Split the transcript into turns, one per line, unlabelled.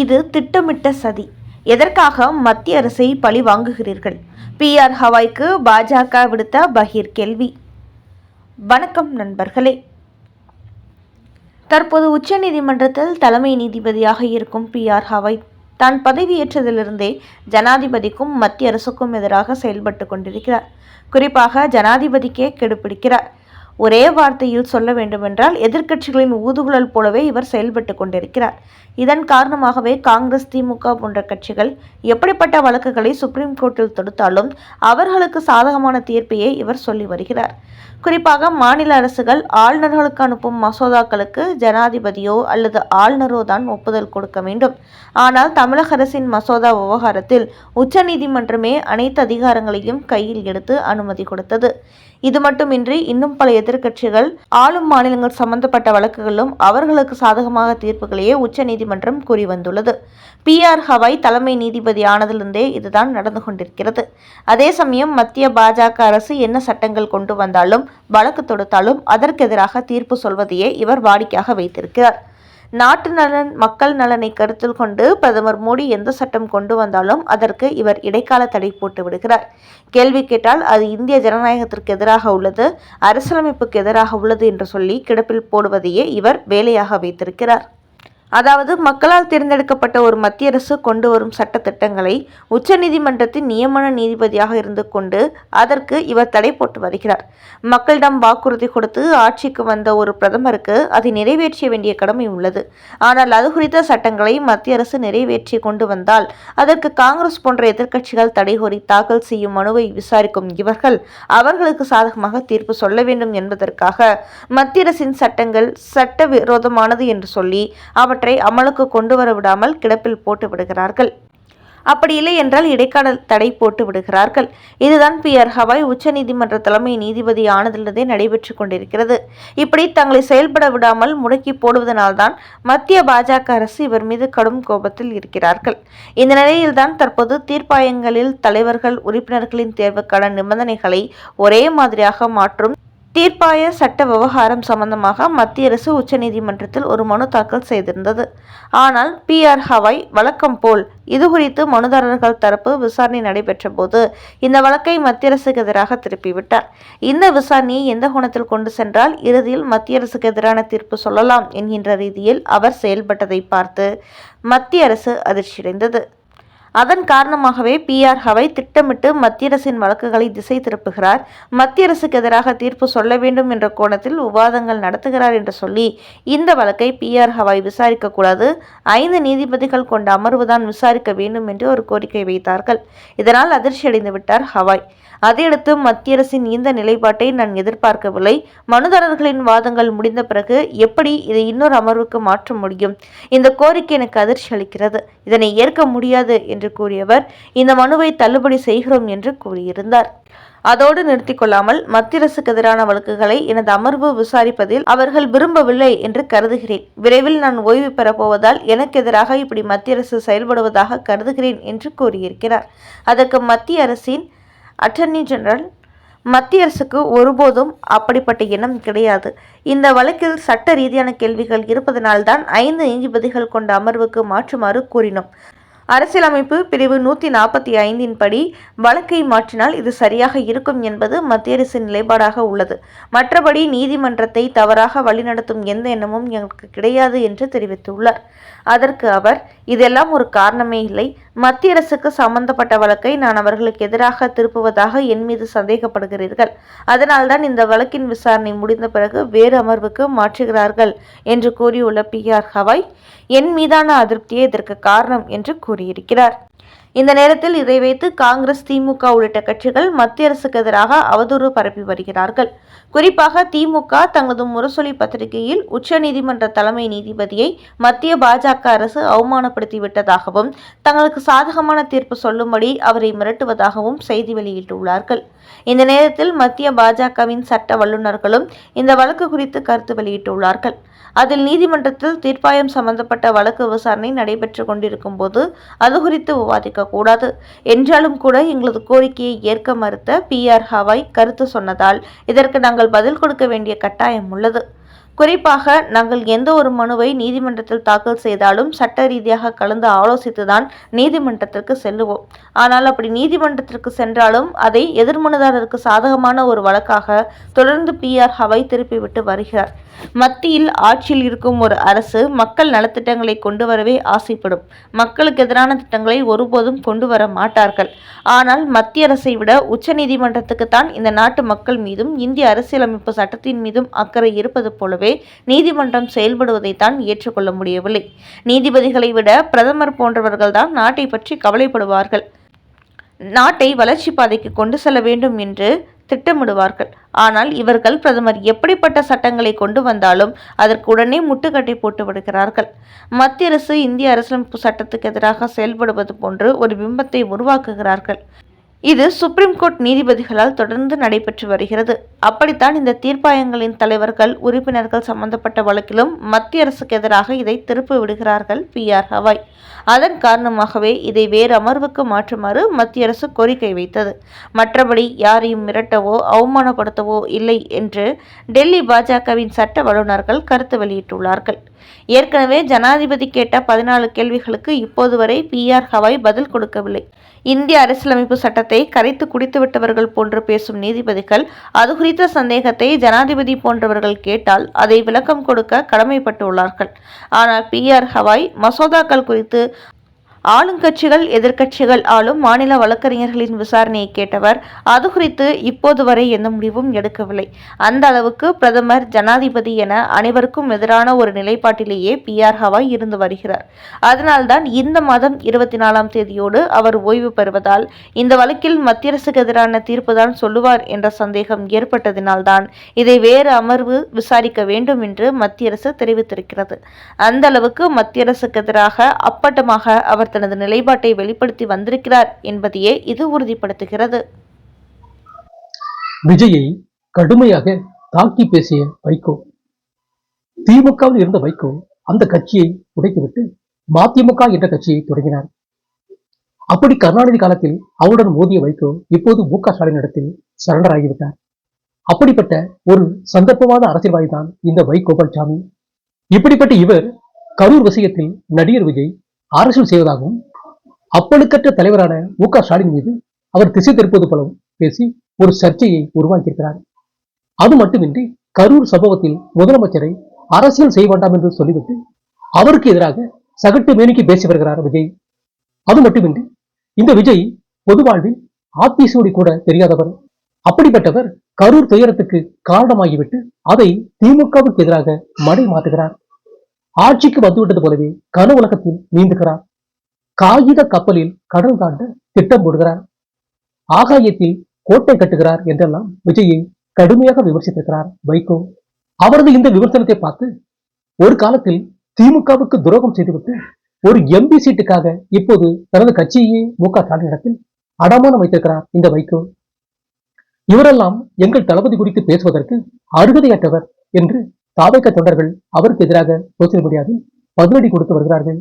இது திட்டமிட்ட சதி. எதற்காக மத்திய அரசை பழி வாங்குகிறீர்கள்? பிஆர் ஹவாய்க்கு பாஜக விடுத்த பகீர் கேள்வி. வணக்கம் நண்பர்களே. தற்போது உச்சநீதிமன்றத்தில் தலைமை நீதிபதியாக இருக்கும் பி ஆர் ஹவாய் தான் பதவியேற்றதிலிருந்தே ஜனாதிபதிக்கும் மத்திய அரசுக்கும் எதிராக செயல்பட்டு கொண்டிருக்கிறார். குறிப்பாக ஜனாதிபதிக்கே கெடுபிடிக்கிறார். ஒரே வார்த்தையில் சொல்ல வேண்டுமென்றால் எதிர்க்கட்சிகளின் ஊதுகுழல் போலவே இவர் செயல்பட்டு கொண்டிருக்கிறார். இதன் காரணமாகவே காங்கிரஸ் திமுக போன்ற கட்சிகள் எப்படிப்பட்ட வழக்குகளை சுப்ரீம் கோர்ட்டில் தொடுத்தாலும் அவர்களுக்கு சாதகமான தீர்ப்பையே இவர் சொல்லி வருகிறார். குறிப்பாக மாநில அரசுகள் ஆளுநர்களுக்கு அனுப்பும் மசோதாக்களுக்கு ஜனாதிபதியோ அல்லது ஆளுநரோ தான் ஒப்புதல் கொடுக்க வேண்டும். ஆனால் தமிழக அரசின் மசோதா விவகாரத்தில் உச்சநீதிமன்றமே அனைத்து அதிகாரங்களையும் கையில் எடுத்து அனுமதி கொடுத்தது. இது மட்டுமின்றி இன்னும் பல எதிர்க்கட்சிகள் ஆளும் மாநிலங்கள் சம்பந்தப்பட்ட வழக்குகளிலும் அவர்களுக்கு சாதகமாக தீர்ப்புகளையே உச்சநீதிமன்றம் கூறி வந்துள்ளது. பி. ஆர். ஹவாய் தலைமை நீதிபதி ஆனதிலிருந்தே இதுதான் நடந்து கொண்டிருக்கிறது. அதே சமயம் மத்திய பாஜக அரசு என்ன சட்டங்கள் கொண்டு வந்தாலும் வழக்கு தொடுத்தாலும் அதற்கு எதிராக தீர்ப்பு சொல்வதையே இவர் வாடிக்கையாக வைத்திருக்கிறார். நாட்டு நலன் மக்கள் நலனை கருத்தில் கொண்டு பிரதமர் மோடி எந்த சட்டம் கொண்டு வந்தாலும் அதற்கு இவர் இடைக்கால தடை போட்டு விடுகிறார். கேள்வி கேட்டால் அது இந்திய ஜனநாயகத்திற்கு எதிராக உள்ளது அரசியலமைப்புக்கு எதிராக உள்ளது என்று சொல்லி கிடப்பில் போடுவதையே இவர் வேலையாக வைத்திருக்கிறார். அதாவது மக்களால் தேர்ந்தெடுக்கப்பட்ட ஒரு மத்திய அரசு கொண்டு வரும் சட்ட திட்டங்களை உச்சநீதிமன்றத்தின் நியமன நீதிபதியாக இருந்து கொண்டு அதற்கு இவர் தடை போட்டு வருகிறார். மக்களிடம் வாக்குறுதி கொடுத்து ஆட்சிக்கு வந்த ஒரு பிரதமருக்கு அதை நிறைவேற்ற வேண்டிய கடமை உள்ளது. ஆனால் அது குறித்த சட்டங்களை மத்திய அரசு நிறைவேற்றி கொண்டு வந்தால் அதற்கு காங்கிரஸ் போன்ற எதிர்க்கட்சிகள் தடை கோரி தாக்கல் செய்யும் மனுவை விசாரிக்கும் இவர்கள் அவர்களுக்கு சாதகமாக தீர்ப்பு சொல்ல வேண்டும் என்பதற்காக மத்திய அரசின் சட்டங்கள் சட்ட விரோதமானது என்று சொல்லி அவற்றை அவற்றை அமலுக்கு கொண்டு வர விடாமல் கிடப்பில் போட்டு விடுகிறார்கள். அப்படி இல்லை என்றால் இடைக்கால தடை போட்டு விடுகிறார்கள். இதுதான் பியர் ஹவாய் உச்சநீதிமன்ற தலைமை நீதிபதி ஆனதிலிருந்தே நடைபெற்று கொண்டிருக்கிறது. இப்படி தங்களை செயல்பட விடாமல் முடக்கி போடுவதனால்தான் மத்திய பாஜக அரசு இவர் மீது கடும் கோபத்தில் இருக்கிறார்கள். இந்த நிலையில்தான் தற்போது தீர்ப்பாயங்களில் தலைவர்கள் உறுப்பினர்களின் தேர்வுக்கான நிபந்தனைகளை ஒரே மாதிரியாக மாற்றும் தீர்ப்பாய சட்ட விவகாரம் சம்பந்தமாக மத்திய அரசு உச்சநீதிமன்றத்தில் ஒரு மனு தாக்கல் செய்திருந்தது. ஆனால் பி. ஆர். ஹவாய் வழக்கம் போல் இது குறித்து மனுதாரர்கள் தரப்பு விசாரணை நடைபெற்ற போது இந்த வழக்கை மத்திய அரசுக்கு எதிராக திருப்பிவிட்டார். இந்த விசாரணையை எந்த கோணத்தில் கொண்டு சென்றால் இறுதியில் மத்திய அரசுக்கு எதிரான தீர்ப்பு சொல்லலாம் என்கின்ற ரீதியில் அவர் செயல்பட்டதை பார்த்து மத்திய அரசு அதிர்ச்சியடைந்தது. அதன் காரணமாகவே பி ஆர் ஹவை திட்டமிட்டு மத்திய அரசின் வழக்குகளை திசை திருப்புகிறார். மத்திய அரசுக்கு எதிராக தீர்ப்பு சொல்ல வேண்டும் என்ற கோணத்தில் விவாதங்கள் நடத்துகிறார் என்று சொல்லி இந்த வழக்கை பி ஆர் ஹவாய் விசாரிக்கக்கூடாது. ஐந்து நீதிபதிகள் கொண்ட அமர்வுதான் விசாரிக்க வேண்டும் என்று ஒரு கோரிக்கை வைத்தார்கள். இதனால் அதிர்ச்சியடைந்து விட்டார் ஹவாய் அதையடுத்து மத்திய அரசின் இந்த நிலைப்பாட்டை நான் எதிர்பார்க்கவில்லை. மனுதாரர்களின் வாதங்கள் முடிந்த பிறகு எப்படி இதை இன்னொரு அமர்வுக்கு மாற்ற முடியும்? இந்த கோரிக்கை எனக்கு அதிர்ச்சி அளிக்கிறது. இதனை ஏற்க முடியாது என்று கூறியவர் இந்த மனுவை தள்ளுபடி செய்கிறோம் என்று கூறியிருந்தார். அதோடு நிறுத்திக் கொள்ளாமல் மத்திய அரசுக்கு எதிரான வழக்குகளை எனது அமர்வு விசாரிப்பதில் அவர்கள் விரும்பவில்லை என்று கருதுகிறேன். விரைவில் நான் ஓய்வு பெறப்போவதால் எனக்கு எதிராக இப்படி மத்திய அரசு செயல்படுவதாக கருதுகிறேன் என்று கூறியிருக்கிறார். அதற்கு மத்திய அரசின் அட்டர்னி ஜெனரல் மத்திய அரசுக்கு ஒருபோதும் அப்படிப்பட்ட எண்ணம் கிடையாது. இந்த வழக்கில் சட்ட ரீதியான கேள்விகள் இருப்பதனால்தான் ஐந்து நீதிபதிகள் கொண்ட அமர்வுக்கு மாற்றுமாறு கூறினோம். அரசியலமைப்பு பிரிவு நூற்றி நாற்பத்தி ஐந்தின் படி வழக்கை மாற்றினால் இது சரியாக இருக்கும் என்பது மத்திய அரசின் நிலைப்பாடாக உள்ளது. மற்றபடி நீதிமன்றத்தை தவறாக வழிநடத்தும் எந்த எண்ணமும் எங்களுக்கு கிடையாது என்று தெரிவித்துள்ளார். அதற்கு அவர் இதெல்லாம் ஒரு காரணமே இல்லை. மத்திய அரசுக்கு சம்பந்தப்பட்ட வழக்கை நான் அவர்களுக்கு எதிராக திருப்புவதாக என் மீது சந்தேகப்படுகிறீர்கள். அதனால்தான் இந்த வழக்கின் விசாரணை முடிந்த பிறகு வேறு அமர்வுக்கு மாற்றுகிறார்கள் என்று கூறியுள்ள பி ஆர் ஹவாய் என் மீதான அதிருப்தியே இதற்கு காரணம் என்று கூறியிருக்கிறார். இந்த நேரத்தில் இதை வைத்து காங்கிரஸ் திமுக உள்ளிட்ட கட்சிகள் மத்திய அரசுக்கு எதிராக அவதூறு பரப்பி வருகிறார்கள். குறிப்பாக திமுக தங்களது முரசொலி பத்திரிகையில் உச்சநீதிமன்ற தலைமை நீதிபதியை மத்திய பாஜக அரசு அவமானப்படுத்தி விட்டதாகவும் தங்களுக்கு சாதகமான தீர்ப்பு சொல்லும்படி அவரை மிரட்டுவதாகவும் செய்தி வெளியிட்டுள்ளார்கள். இந்த நேரத்தில் மத்திய பாஜகவின் சட்ட வல்லுநர்களும் இந்த வழக்கு குறித்து கருத்து வெளியிட்டுள்ளார்கள். அதில் நீதிமன்றத்தில் தீர்ப்பாயம் சம்பந்தப்பட்ட வழக்கு விசாரணை நடைபெற்று கொண்டிருக்கும் போது அது குறித்து விவாதிக்க கூடாது என்றாலும் கூட எங்களது கோரிக்கையை ஏற்க மறுத்த பி ஆர் ஹவாய் கருத்து சொன்னதால் இதற்கு நாங்கள் பதில் கொடுக்க வேண்டிய கட்டாயம் உள்ளது. குறிப்பாக நாங்கள் எந்த ஒரு மனுவை நீதிமன்றத்தில் தாக்கல் செய்தாலும் சட்ட ரீதியாக கலந்து ஆலோசித்துதான் நீதிமன்றத்திற்கு செல்லுவோம். ஆனால் அப்படி நீதிமன்றத்திற்கு சென்றாலும் அதை எதிர்மனுதாரருக்கு சாதகமான ஒரு வழக்காக தொடர்ந்து பிஆர் ஹவை திருப்பிவிட்டு வருகிறார். மத்தியில் ஆட்சியில் இருக்கும் ஒரு அரசு மக்கள் நலத்திட்டங்களை கொண்டு வரவே ஆசைப்படும். மக்களுக்கு எதிரான திட்டங்களை ஒருபோதும் கொண்டு வர மாட்டார்கள். ஆனால் மத்திய அரசை விட உச்சநீதிமன்றத்துக்குத்தான் இந்த நாட்டு மக்கள் மீதும் இந்திய அரசியலமைப்பு சட்டத்தின் மீதும் அக்கறை இருப்பது போலவே நீதிமன்றம் செயல்படுவதைத்தான் ஏற்றுக்கொள்ள முடியவில்லை. நீதிபதிகளை விட பிரதமர் போன்றவர்கள்தான் நாட்டை பற்றி கவலைப்படுவார்கள். நாட்டை வளர்ச்சி பாதைக்கு கொண்டு செல்ல வேண்டும் என்று திட்டமிடுவார்கள். ஆனால் இவர்கள் பிரதமர் எப்படிப்பட்ட சட்டங்களை கொண்டு வந்தாலும் அதற்கு உடனே முட்டுக்கட்டை போட்டு விடுகிறார்கள். மத்திய அரசு இந்திய அரசியலமைப்பு சட்டத்துக்கு எதிராக செயல்படுவது போன்று ஒரு பிம்பத்தை உருவாக்குகிறார்கள். இது சுப்ரீம் கோர்ட் நீதிபதிகளால் தொடர்ந்து நடைபெற்று வருகிறது. அப்படித்தான் இந்த தீர்ப்பாயங்களின் தலைவர்கள் உறுப்பினர்கள் சம்பந்தப்பட்ட வழக்கிலும் மத்திய அரசுக்கு எதிராக இதை திருப்பி விடுகிறார்கள் பி ஆர் ஹவாய். அதன் காரணமாகவே இதை வேறு அமர்வுக்கு மாற்றுமாறு மத்திய அரசு கோரிக்கை வைத்தது. மற்றபடி யாரையும் மிரட்டவோ அவமானப்படுத்தவோ இல்லை என்று டெல்லி பாஜகவின் சட்ட வல்லுநர்கள் கருத்து வெளியிட்டுள்ளார்கள். ஏற்கனவே ஜனாதிபதி கேட்ட பதினாலு கேள்விகளுக்கு இப்போது வரை பி ஆர் ஹவாய் பதில் கொடுக்கவில்லை. இந்திய அரசியலமைப்பு சட்டத்தை கரைத்து குடித்துவிட்டவர்கள் போன்று பேசும் நீதிபதிகள் அது குறித்த சந்தேகத்தை ஜனாதிபதி போன்றவர்கள் கேட்டால் அதை விளக்கம் கொடுக்க கடமைப்பட்டுள்ளார்கள். ஆனால் பி ஆர் ஹவாய் மசோதாக்கள் குறித்து ஆளுங்கட்சிகள் எதிர்க்கட்சிகள் ஆளும் மாநில வழக்கறிஞர்களின் விசாரணையை கேட்டவர் அது குறித்து இப்போது வரை எந்த முடிவும் எடுக்கவில்லை. அந்த அளவுக்கு பிரதமர் ஜனாதிபதி என அனைவருக்கும் எதிரான ஒரு நிலைப்பாட்டிலேயே பி ஆர் ஹவாய் இருந்து வருகிறார். அதனால்தான் இந்த மாதம் இருபத்தி நாலாம் தேதியோடு அவர் ஓய்வு பெறுவதால் இந்த வழக்கில் மத்திய அரசுக்கு எதிரான தீர்ப்புதான் சொல்லுவார் என்ற சந்தேகம் ஏற்பட்டதினால்தான் இதை வேறு அமர்வு விசாரிக்க வேண்டும் என்று மத்திய அரசு தெரிவித்திருக்கிறது. அந்த அளவுக்கு மத்திய அரசுக்கு எதிராக அப்பட்டமாக அவர் தனது நிலைப்பாட்டை வெளிப்படுத்தி வந்திருக்கிறார் என்பதையே இது உறுதிப்படுத்துகிறது.
விஜயை கடுமையாக தாக்கி பேசிய வைகோ திமுகவில் இருந்த வைகோ அந்த கட்சியை உடைத்துவிட்டு மதிமுக என்ற கட்சியை தொடங்கினார். அப்படி கருணாநிதி காலத்தில் அவருடன் மோதிய வைகோ இப்போது மு க ஸ்டாலின் இடத்தில் சரண்டர் ஆகிவிட்டார். அப்படிப்பட்ட ஒரு சந்தர்ப்பமான அரசியல்வாதி தான் இந்த வை கோபால்சாமி இப்படிப்பட்ட இவர் கரூர் விஷயத்தில் நடிகர் விஜய் அரசியல் செய்வதாகவும் அப்பழுக்கற்ற தலைவரான மு க ஸ்டாலின் மீது அவர் திசை திருப்பது போலவும் பேசி ஒரு சர்ச்சையை உருவாக்கியிருக்கிறார். அது மட்டுமின்றி கரூர் சம்பவத்தில் முதலமைச்சரை அரசியல் செய்ய வேண்டாம் என்று சொல்லிவிட்டு அவருக்கு எதிராக சகட்டு மேனிக்கு பேசி வருகிறார் விஜய். அது மட்டுமின்றி இந்த விஜய் பொது வாழ்வில் கூட தெரியாதவர். அப்படிப்பட்டவர் கரூர் துயரத்துக்கு காரணமாகிவிட்டு அதை திமுகவுக்கு எதிராக மடை மாற்றுகிறார். ஆட்சிக்கு வந்துவிட்டது போலவே கன உலகத்தில் நீந்துகிறார். காகித கப்பலில் கடல் தாண்ட திட்டம் போடுகிறார். ஆகாயத்தில் கோட்டை கட்டுகிறார் என்றெல்லாம் விஜயை கடுமையாக விமர்சித்திருக்கிறார் வைகோ. அவரது இந்த விமர்சனத்தை பார்த்து ஒரு காலத்தில் திமுகவுக்கு துரோகம் செய்துவிட்டு ஒரு எம்பி சீட்டுக்காக இப்போது தனது கட்சியையே மு க ஸ்டாலின் இடத்தில் அடமானம் வைத்திருக்கிறார் இந்த வைகோ. இவரெல்லாம் எங்கள் தளபதி குறித்து பேசுவதற்கு அருகதையற்றவர் என்று தாவைக்க தொண்டர்கள் அவருக்கு எதிராக சோசியல் மீடியாவில் பதிலடி கொடுத்து வருகிறார்கள்.